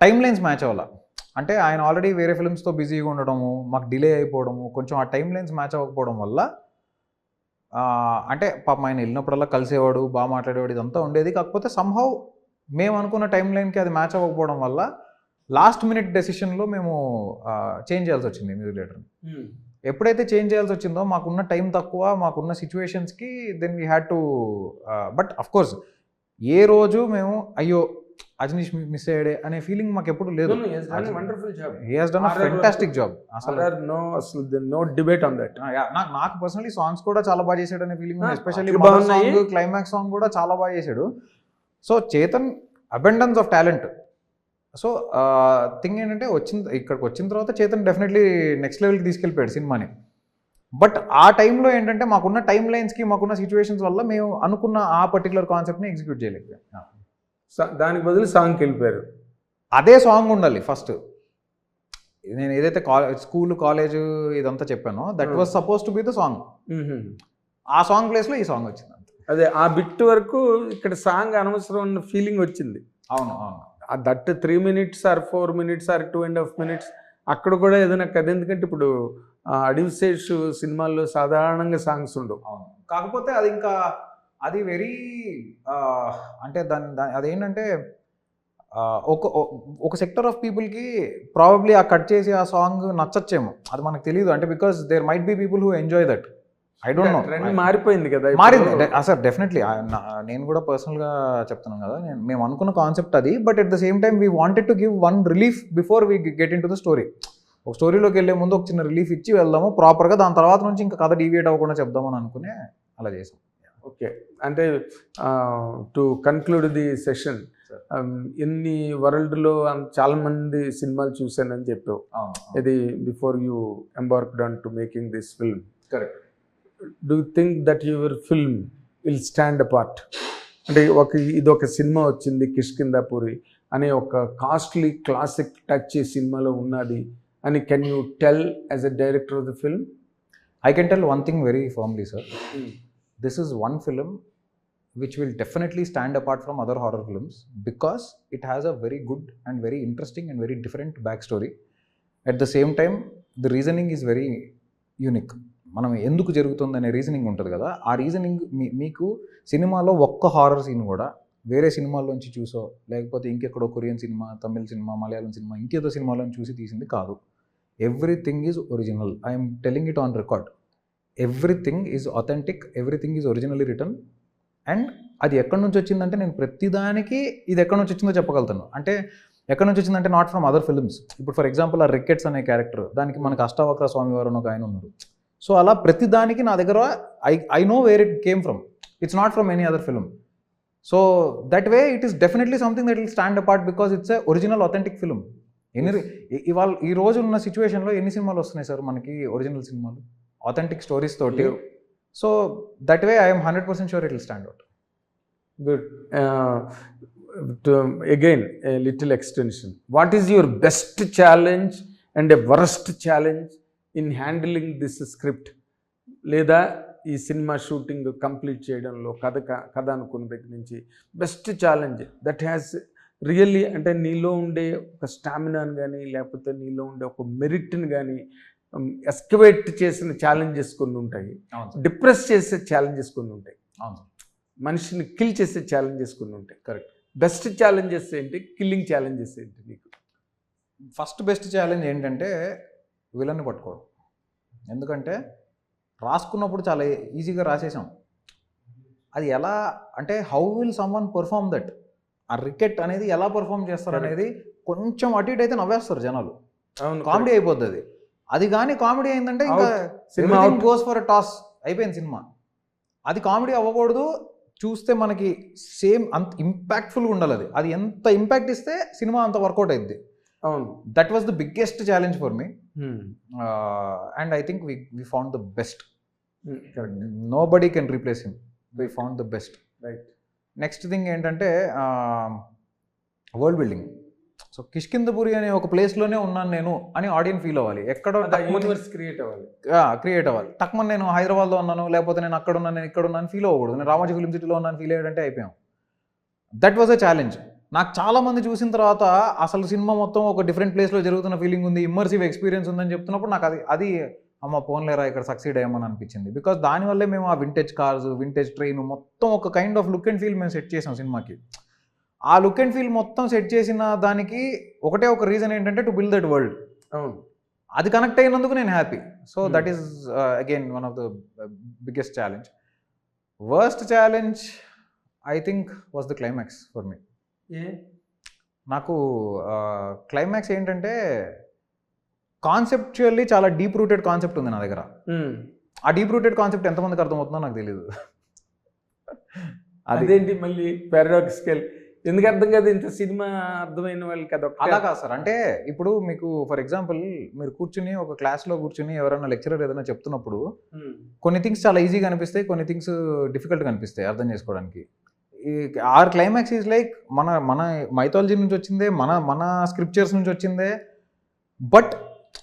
Time lines match అవ్వాల. అంటే ఆయన already వేరే ఫిల్మ్స్తో బిజీగా ఉండడము మాకు డిలే అయిపోవడము కొంచెం ఆ టైం లైన్స్ మ్యాచ్ అవ్వకపోవడం వల్ల అంటే పాపం ఆయన వెళ్ళినప్పుడల్లా కలిసేవాడు బాగా మాట్లాడేవాడు ఇదంతా ఉండేది. కాకపోతే సంహౌ మేము అనుకున్న టైం లైన్కి అది మ్యాచ్ అవ్వకపోవడం వల్ల లాస్ట్ మినిట్ డెసిషన్లో మేము చేంజ్ చేయాల్సి వచ్చింది మ్యూజిక్ డైరెక్టర్ని. ఎప్పుడైతే చేంజ్ చేయాల్సి వచ్చిందో మాకున్న టైం తక్కువ మాకున్న సిచ్యువేషన్స్కి then we had to but of course ఏ రోజు మేము అయ్యో అజనీష్ మిస్ అయ్యాడే అనే ఫీలింగ్ మాకు ఎప్పుడు లేదు wonderful job he has done a RRR fantastic job అసలు నో అసలు నో డిబేట్ ఆన్ దట్ నాకు నాకు పర్సనలీ సాంగ్స్ కూడా చాలా బాగా చేశాడు అనే feeling especially. Song climax song కూడా చాలా బాగా చేశాడు. So Chetan abundance of talent so thing ఏంటంటే వచ్చిన ఇక్కడికి వచ్చిన తర్వాత చేతన్ డెఫినెట్లీ నెక్స్ట్ లెవెల్కి తీసుకెళ్ళిపోయాడు సినిమాని. బట్ ఆ టైంలో ఏంటంటే మాకున్న టైం లైన్స్కి మాకున్న సిచ్యువేషన్స్ వల్ల మేము అనుకున్న ఆ పర్టికులర్ కాన్సెప్ట్ని ఎగ్జిక్యూట్ చేయలేకపోయాం. దానికి బదులు సాంగ్కి వెళ్ళిపోయారు. అదే సాంగ్ ఉండాలి ఫస్ట్ నేను ఏదైతే కాలేజ్ స్కూల్ కాలేజ్ ఇదంతా చెప్పానో that was suppose to be the song ఆ సాంగ్ ప్లేస్లో ఈ సాంగ్ వచ్చింది అదే ఆ బిట్ వరకు ఇక్కడ సాంగ్ అనవసరం అన్న ఫీలింగ్ వచ్చింది. అవును అవును. ఆ that three minutes or four minutes or two and half minutes అక్కడ కూడా ఏదైనా కథ. ఎందుకంటే ఇప్పుడు అడివిశేష్ సినిమాల్లో సాధారణంగా సాంగ్స్ ఉండవు. అవును. కాకపోతే అది ఇంకా అది వెరీ అంటే దాని దాని అదేంటంటే ఒక ఒక సెక్టర్ ఆఫ్ పీపుల్కి ప్రాబబ్లీ ఆ కట్ చేసి ఆ సాంగ్ నచ్చచ్చేమో. అది మనకు తెలియదు అంటే because there might be people who enjoy that. I don't know. Trend మారిపోయింది కదా. మారింది. Sir definitely. నేను కూడా పర్సనల్గా చెప్తున్నాను కదా. నేను మేము అనుకున్న కాన్సెప్ట్ అది. But at the same time we wanted to give one relief before we get into the story. ఒక స్టోరీలోకి వెళ్ళే ముందు ఒక చిన్న రిలీఫ్ ఇచ్చి వెళ్దాము. ప్రాపర్గా దాని తర్వాత నుంచి ఇంకా కథ డీవియేట్ అవ్వకుండా చెప్దామని అనుకునే అలా చేసాం. ఓకే. అంటే టు కన్క్లూడ్ ది సెషన్. ఎన్ని వరల్డ్లో చాలా మంది సినిమాలు చూశానని చెప్పావు. ఇది before you embarked on to making this film. Correct do think that your film will stand apart? అంటే ఒక ఇది ఒక సినిమా వచ్చింది కిష్కిందాపురి అనే ఒక కాస్ట్లీ క్లాసిక్ టచ్ సినిమాలో ఉన్నది అని can you tell as a director of the film? I can tell one thing very firmly sir this is one film which will definitely stand apart from other horror films because it has a very good and very interesting and very different back story at the same time the reasoning is very unique మనం ఎందుకు జరుగుతుంది అనే reasoning ఉంటుంది కదా. ఆ reasoning మీ మీకు సినిమాలో ఒక్క హారర్ సీన్ కూడా వేరే సినిమాల్లోంచి చూసో లేకపోతే ఇంకెక్కడో కొరియన్ సినిమా తమిళ సినిమా మలయాళం సినిమా ఇంకేదో సినిమాలను చూసి తీసింది కాదు. Everything is original I'm telling it on record everything is authentic everything is originally written and అది ఎక్కడి నుంచి వచ్చిందంటే నేను ప్రతిదానికి ఇది ఎక్కడి నుంచి వచ్చిందో చెప్పగలుగుతాను. అంటే ఎక్కడి నుంచి వచ్చిందంటే నాట్ ఫ్రమ్ అదర్ ఫిల్మ్స్ ఇప్పుడు ఫర్ ఎగ్జాంపుల్ ఆ రికెట్స్ అనే క్యారెక్టర్ దానికి మనకు అష్టావక్ర స్వామి వారు అని ఒక ఆయన ఉన్నారు సో అలా ప్రతి దానికి నా దగ్గర I I know where it came from it's not from any other film so that way it is definitely something that will stand apart because it's a original authentic film ఎన్ని ఇవాళ ఈ రోజు ఉన్న సిచ్యువేషన్లో ఎన్ని సినిమాలు వస్తున్నాయి సార్ మనకి ఒరిజినల్ సినిమాలు? అథెంటిక్ స్టోరీస్ తోటి. So that way I'm hundred percent sure it will stand out good again little extension what is your best challenge and a worst challenge in handling this script లేదా ఈ cinema shooting complete చేయడంలో కథ కథ అనుకున్న దగ్గర నుంచి best challenge that has really అంటే నీలో ఉండే ఒక స్టామినాని కానీ లేకపోతే నీలో ఉండే ఒక మెరిట్ని కానీ ఎస్కవేట్ చేసిన ఛాలెంజెస్ కొన్ని ఉంటాయి. డిప్రెస్ చేసే ఛాలెంజెస్ కొన్ని ఉంటాయి. మనిషిని కిల్ చేసే ఛాలెంజెస్ కొన్ని ఉంటాయి. కరెక్ట్. బెస్ట్ ఛాలెంజెస్ ఏంటి? కిల్లింగ్ ఛాలెంజెస్ ఏంటి నీకు? ఫస్ట్ బెస్ట్ ఛాలెంజ్ ఏంటంటే విలన్ని పట్టుకోవడం. ఎందుకంటే రాసుకున్నప్పుడు చాలా ఈజీగా రాసేసాం. అది ఎలా అంటే how will someone perform that ఆ రికెట్ అనేది ఎలా పర్ఫామ్ చేస్తారు. అనేది కొంచెం అటు ఇటు అయితే నవ్వేస్తారు జనాలు. కామెడీ అయిపోద్ది అది. అది కానీ కామెడీ అయిందంటే ఇంకా సినిమా గోస్ ఫర్ టాస్ అయిపోయింది సినిమా. అది కామెడీ అవ్వకూడదు. చూస్తే మనకి సేమ్ అంత ఇంపాక్ట్ఫుల్గా ఉండాలి అది. అది ఎంత ఇంపాక్ట్ ఇస్తే సినిమా అంత వర్కౌట్ అయింది అవును. That was the biggest challenge for me and I think we we found the best nobody can replace him we found the best right next thing ఏంటంటే వరల్డ్ బిల్డింగ్ సో కిష్కిందపురి అనే ఒక ప్లేస్లోనే ఉన్నాను నేను అని ఆడియన్స్ ఫీల్ అవ్వాలి. ఎక్కడో universe create అవ్వాలి. క్రియేట్ అవ్వాలి. తక్కువ నేను హైదరాబాద్లో ఉన్నాను లేకపోతే నేను అక్కడ ఉన్నాను నేను ఇక్కడ ఉన్నాను ఫీల్ అవ్వకూడదు. నేను రామోజీ ఫిలిం సిటీలో ఉన్నాను ఫీల్ అయ్యాడంటే అయిపోయాం. దట్ వాజ్ అ ఛాలెంజ్ నాకు చాలా మంది చూసిన తర్వాత అసలు సినిమా మొత్తం ఒక డిఫరెంట్ ప్లేస్లో జరుగుతున్న ఫీలింగ్ ఉంది ఇమ్మర్సివ్ ఎక్స్పీరియన్స్ ఉందని చెప్తున్నప్పుడు నాకు అది అది అమ్మ పోన్లేరా ఇక్కడ సక్సీడ్ అయ్యామని అనిపించింది. బికాస్ దానివల్లే మేము ఆ వింటేజ్ కార్స్ వింటేజ్ ట్రైన్ మొత్తం ఒక kind of look and feel మేము సెట్ చేసాం సినిమాకి. ఆ లుక్ అండ్ ఫీల్ మొత్తం సెట్ చేసిన దానికి ఒకటే ఒక రీజన్ ఏంటంటే టు బిల్డ్ దట్ వరల్డ్ అది కనెక్ట్ అయినందుకు నేను happy so Hmm. That is again one of the biggest challenge worst challenge I think was the climax for me నాకు క్లైమాక్స్ ఏంటంటే కాన్సెప్చువల్లీ చాలా డీప్ రూటెడ్ కాన్సెప్ట్ ఉంది నా దగ్గర. ఉమ్. ఆ డీప్ రూటెడ్ కాన్సెప్ట్ ఎంతమందికి అర్థమవుతుందో నాకు తెలియదు అది అదేంటి మళ్ళీ పారాడాక్సికల్ ఎందుకు అర్థం కాదు? ఇంత సినిమా అర్థమైన వాళ్ళకి అదొక అలా కాదు సార్. అంటే ఇప్పుడు మీకు ఫర్ ఎగ్జాంపుల్ మీరు కూర్చుని ఒక క్లాస్లో కూర్చుని ఎవరైనా లెక్చరర్ ఏదైనా చెప్తున్నప్పుడు. కొన్ని థింగ్స్ చాలా ఈజీగా అనిపిస్తాయి కొన్ని థింగ్స్ డిఫికల్ట్గా అనిపిస్తాయి అర్థం చేసుకోవడానికి. ఈ ఆర్ క్లైమాక్స్ ఈజ్ లైక్ మన మన మైథాలజీ నుంచి వచ్చిందే మన మన స్క్రిప్చర్స్ నుంచి వచ్చిందే. బట్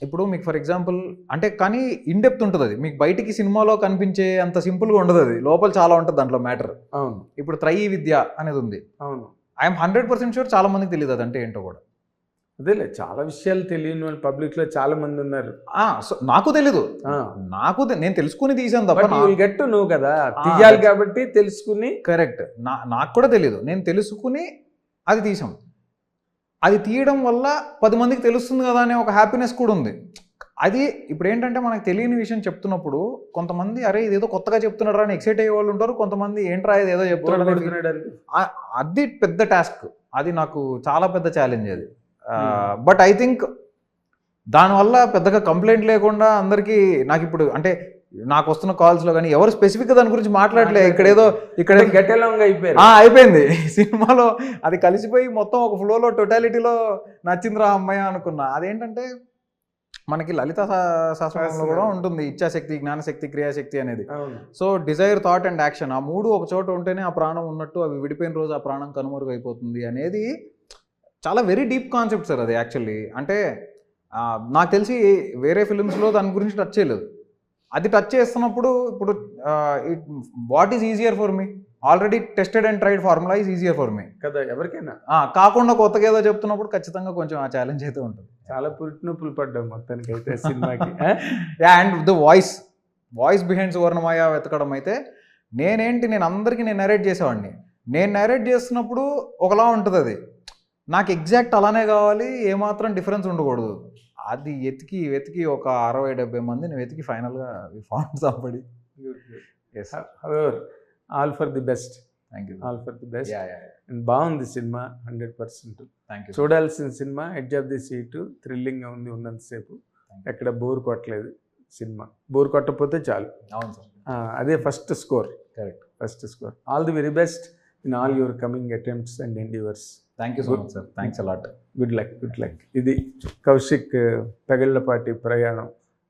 ఇప్పుడు మీకు ఫర్ ఎగ్జాంపుల్ అంటే కానీ ఇన్డెప్త్ ఉంటుంది అది. మీకు బయటికి సినిమాలో కనిపించే అంత సింపుల్గా ఉండదు అది. లోపల చాలా ఉంటుంది దాంట్లో మ్యాటర్ అవును. ఇప్పుడు త్రయీ విద్య అనేది ఉంది. అవును. ఐఎమ్ హండ్రెడ్ పర్సెంట్ షూర్ చాలా మందికి తెలియదు అదంటే ఏంటో కూడా. అదేలే చాలా విషయాలు తెలియని వాళ్ళు పబ్లిక్లో చాలా మంది ఉన్నారు. సో నాకు తెలీదు. నాకు నేను తెలుసుకుని తీసాను తప్ప బట్ నా- యూ గెట్ నువ్వు కదా. తీయాలి కాబట్టి తెలుసుకుని కరెక్ట్. నా నాకు కూడా తెలియదు నేను తెలుసుకుని అది తీసాం అది తీయడం వల్ల పది మందికి తెలుస్తుంది కదా అనే ఒక హ్యాపీనెస్ కూడా ఉంది. అది ఇప్పుడు ఏంటంటే మనకు తెలియని విషయం చెప్తున్నప్పుడు కొంతమంది అరే ఇదేదో కొత్తగా చెప్తున్నాడు అని ఎక్సైట్ అయ్యే వాళ్ళు ఉంటారు. కొంతమంది ఏంట్రా ఇది ఏదో చెప్తున్నాడు. ఆ- అది పెద్ద టాస్క్ అది నాకు చాలా పెద్ద ఛాలెంజ్ అది. బట్ ఐ థింక్ దానివల్ల పెద్దగా కంప్లైంట్ లేకుండా అందరికీ నాకు ఇప్పుడు అంటే నాకు వస్తున్న కాల్స్లో కానీ ఎవరు స్పెసిఫిక్గా దాని గురించి మాట్లాడలే. ఇక్కడ ఏదో ఇక్కడ ఆ, అయిపోయింది. సినిమాలో అది కలిసిపోయి మొత్తం ఒక ఫ్లోలో టోటాలిటీలో నచ్చిందిరా అమ్మాయి అనుకున్నా. అదేంటంటే మనకి లలిత శాస్త్రంలో కూడా ఉంటుంది ఇచ్ఛాశక్తి జ్ఞానశక్తి క్రియాశక్తి అనేది. So desire thought and action ఆ మూడు ఒక చోట ఉంటేనే ఆ ప్రాణం ఉన్నట్టు అవి విడిపోయిన రోజు ఆ ప్రాణం కనుమరుగు అయిపోతుంది అనేది చాలా వెరీ డీప్ కాన్సెప్ట్ సార్ అది యాక్చువల్లీ అంటే నాకు తెలిసి వేరే ఫిలిమ్స్లో దాని గురించి టచ్ చేయలేదు. అది టచ్ చేస్తున్నప్పుడు ఇప్పుడు what is easier for me already tested and tried formula is easier for me. కదా ఎవరికైనా. కాకుండా కొత్తగా ఏదో చెప్తున్నప్పుడు ఖచ్చితంగా కొంచెం ఆ ఛాలెంజ్ అయితే ఉంటుంది. చాలా పురిటి నొప్పులు పడ్డాం మొత్తానికి అయితే సినిమాకి and the voice voice behind Suvarnamaya వెతకడం అయితే నేనేంటి నేను అందరికీ నేను నరేట్ చేసేవాడిని. నేను నరేట్ చేస్తున్నప్పుడు ఒకలా ఉంటుంది అది. నాకు ఎగ్జాక్ట్ అలానే కావాలి ఏమాత్రం డిఫరెన్స్ ఉండకూడదు. అది ఎతికి వెతికి ఒక అరవై డెబ్బై మందిని వెతికి ఫైనల్గా found somebody yes all for the best. Thank you all for the best. And బాగుంది సినిమా హండ్రెడ్ పర్సెంట్. థ్యాంక్ యూ చూడాల్సిన సినిమా ఎడ్జ్ ఆఫ్ ది సీటు థ్రిల్లింగ్గా ఉంది ఉన్నంతసేపు. ఎక్కడ బోర్ కొట్టలేదు సినిమా. బోర్ కొట్టకపోతే చాలు. అవును సార్. అదే first score. Correct first score. All the very best in all your coming attempts and endeavours thank you so much sir thanks a lot good luck good luck ఇది కౌశిక్ పెగళ్ళపాటి ప్రయాణం.